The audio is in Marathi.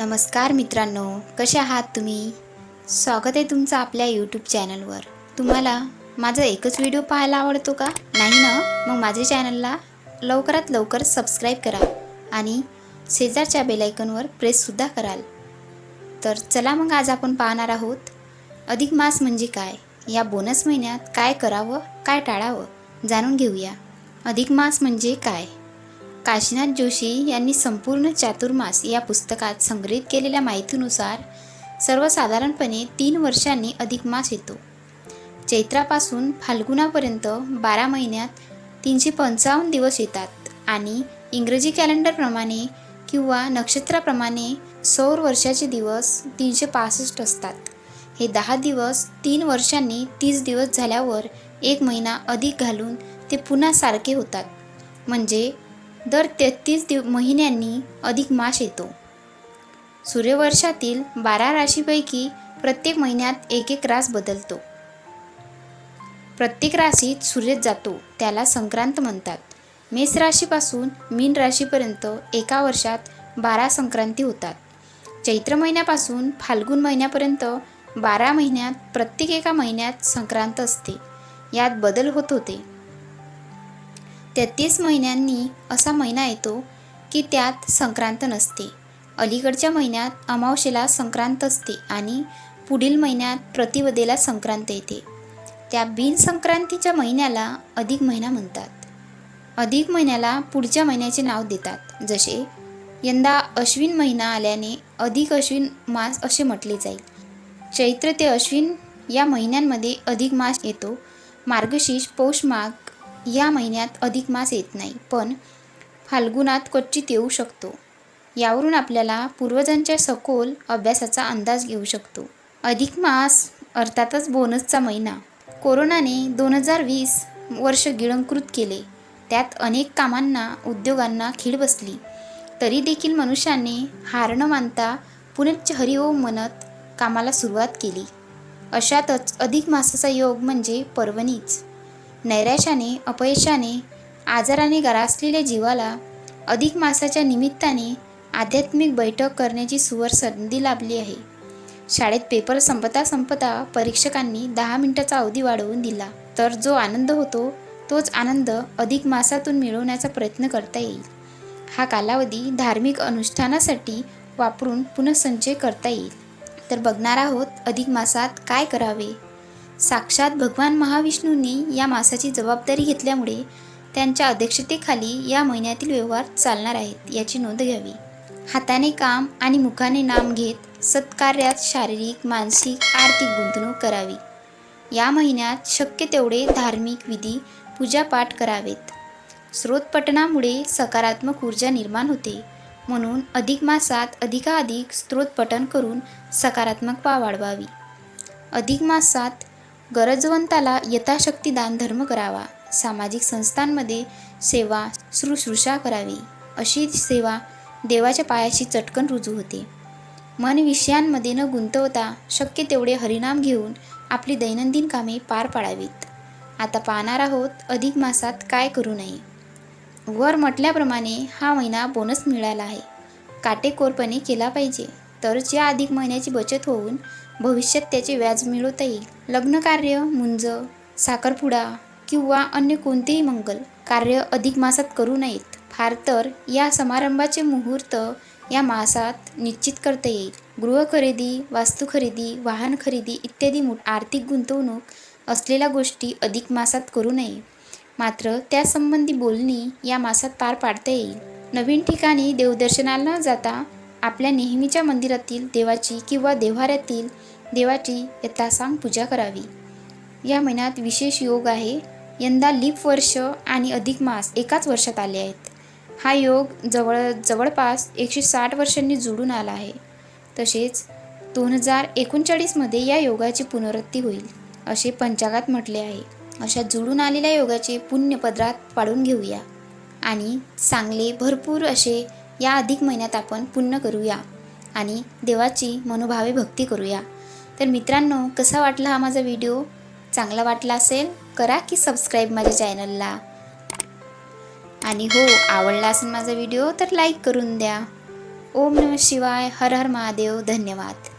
नमस्कार मित्रांनो कसे आहात तुम्ही? स्वागत आहे तुमचं आपल्या यूट्यूब चॅनलवर तुम्हाला माझा एकच व्हिडिओ पाहायला आवडतो का? नाही ना? मग माझ्या चॅनलला लवकरात लवकर सबस्क्राईब करा आणि शेजारच्या बेलायकनवर प्रेससुद्धा कराल. तर चला मग आज आपण पाहणार आहोत अधिक मास म्हणजे काय? या बोनस महिन्यात काय करावं काय टाळावं जाणून घेऊया. अधिक मास म्हणजे काय? काशीनाथ जोशी यांनी संपूर्ण चातुर्मास या पुस्तकात संग्रहित केलेल्या माहितीनुसार सर्वसाधारणपणे तीन वर्षांनी अधिक मास येतो. चैत्रापासून फाल्गुनापर्यंत बारा महिन्यात तीनशे पंचावन्न दिवस येतात आणि इंग्रजी कॅलेंडरप्रमाणे किंवा नक्षत्राप्रमाणे सौर वर्षाचे दिवस तीनशे पासष्ट असतात. हे दहा दिवस तीन वर्षांनी तीस दिवस झाल्यावर एक महिना अधिक घालून ते पुन्हा सारखे होतात. म्हणजे दर तेहतीस दिव महिन्यांनी अधिक मास येतो. सूर्यवर्षातील बारा राशीपैकी प्रत्येक महिन्यात एक एक रास बदलतो. प्रत्येक राशीत सूर्य जातो त्याला संक्रांत म्हणतात. मेष राशीपासून मीन राशीपर्यंत एका वर्षात बारा संक्रांती होतात. चैत्र महिन्यापासून फाल्गुन महिन्यापर्यंत बारा महिन्यात प्रत्येक एका महिन्यात संक्रांत असते. यात बदल होत होते. तेहतीस महिन्यांनी असा महिना येतो की त्यात संक्रांत नसते. अलीकडच्या महिन्यात अमावशेला संक्रांत असते आणि पुढील महिन्यात प्रतिवदेला संक्रांत येते. त्या बिनसंक्रांतीच्या महिन्याला अधिक महिना म्हणतात. अधिक महिन्याला पुढच्या महिन्याचे नाव देतात. जसे यंदा अश्विन महिना आल्याने अधिक अश्विन मास असे म्हटले जाईल. चैत्र ते अश्विन या महिन्यांमध्ये अधिक मास येतो. मार्गशीर्ष पौष माग या महिन्यात अधिक मास येत नाही पण फाल्गुनात क्वचित येऊ शकतो. यावरून आपल्याला पूर्वजांच्या सखोल अभ्यासाचा अंदाज घेऊ शकतो. अधिक मास अर्थातच बोनसचा महिना. कोरोनाने दोन हजार वीस वर्ष गिळंकृत केले. त्यात अनेक कामांना उद्योगांना खीळ बसली. तरी देखील मनुष्याने हार न मानता पुनश्च हरिओम म्हणत कामाला सुरुवात केली. अशातच अधिक मासाचा योग म्हणजे पर्वणीच नैराश्याने अपयशाने आजाराने ग्रासलेल्या जीवाला अधिक मासाच्या निमित्ताने आध्यात्मिक बैठक करण्याची सुवर संधी लाभली आहे. शाळेत पेपर संपता संपता परीक्षकांनी दहा मिनिटाचा अवधी वाढवून दिला. तर जो आनंद होतो तोच आनंद अधिक मासातून मिळवण्याचा प्रयत्न करता येईल. हा कालावधी धार्मिक अनुष्ठानासाठी वापरून पुनःसंचय करता येईल. तर बघणार आहोत अधिक मासात काय करावे? साक्षात भगवान महाविष्णूंनी या मासाची जबाबदारी घेतल्यामुळे त्यांच्या अध्यक्षतेखाली या महिन्यातील व्यवहार चालणार आहेत याची नोंद घ्यावी. हाताने काम आणि मुखाने नाम घेत सत्कार्यात शारीरिक मानसिक आर्थिक गुंतवणूक करावी. या महिन्यात शक्य तेवढे धार्मिक विधी पूजापाठ करावेत. स्रोतपठणामुळे सकारात्मक ऊर्जा निर्माण होते. म्हणून अधिक मासात अधिकाधिक स्त्रोतपठण करून सकारात्मकता वाढवावी. अधिक मासात गरजवंताला यथाशक्ती दानधर्म करावा. सामाजिक संस्थांमध्ये सेवा शुश्रूषा करावी. अशी सेवा देवाच्या पायाशी चटकन रुजू होते. मन विषयांमध्ये न गुंतवता शक्य तेवढे हरिनाम घेऊन आपली दैनंदिन कामे पार पाडावीत. आता पाहणार आहोत अधिक मासात काय करू नये. वर म्हटल्याप्रमाणे हा महिना बोनस मिळाला आहे. काटेकोरपणे केला पाहिजे. तरच या अधिक महिन्याची बचत होऊन भविष्यात त्याचे व्याज मिळवता येईल लग्नकार्य मुंज साखरपुडा किंवा अन्य कोणतेही मंगल कार्य अधिक मासात करू नयेत. फार तर या समारंभाचे मुहूर्त या मासात निश्चित करता येईल. गृह खरेदी वास्तू खरेदी वाहन खरेदी इत्यादी मो आर्थिक गुंतवणूक असलेल्या गोष्टी अधिक मासात करू नये. मात्र त्यासंबंधी बोलणी या मासात पार पाडता येईल. नवीन ठिकाणी देवदर्शनाला न जाता आपल्या नेहमीच्या मंदिरातील देवाची किंवा देव्हाऱ्यातील देवाची यथासांग पूजा करावी. या महिन्यात विशेष योग आहे. यंदा लीप वर्ष आणि अधिक मास एकाच वर्षात आले आहेत. हा योग जवळ जवळपास एकशे साठ वर्षांनी जुळून आला आहे. तसेच दोन हजार एकोणचाळीसमध्ये या योगाची पुनरुत्ती होईल असे पंचांगात म्हटले आहे. अशा जुळून आलेल्या योगाचे पुण्यपदरात पाडून घेऊया. आणि चांगले भरपूर असे या अधिक महिन्यात आपण पुण्य करूया आणि देवाची मनोभावे भक्ती करूया. तर मित्रांनो कसा वाटला हा माझा व्हिडिओ? चांगला वाटला असेल करा की सबस्क्राईब माझ्या चॅनलला आणि हो आवडला असेल माझा व्हिडिओ तर लाईक करून द्या. ओम नम शिवाय हर हर महादेव धन्यवाद.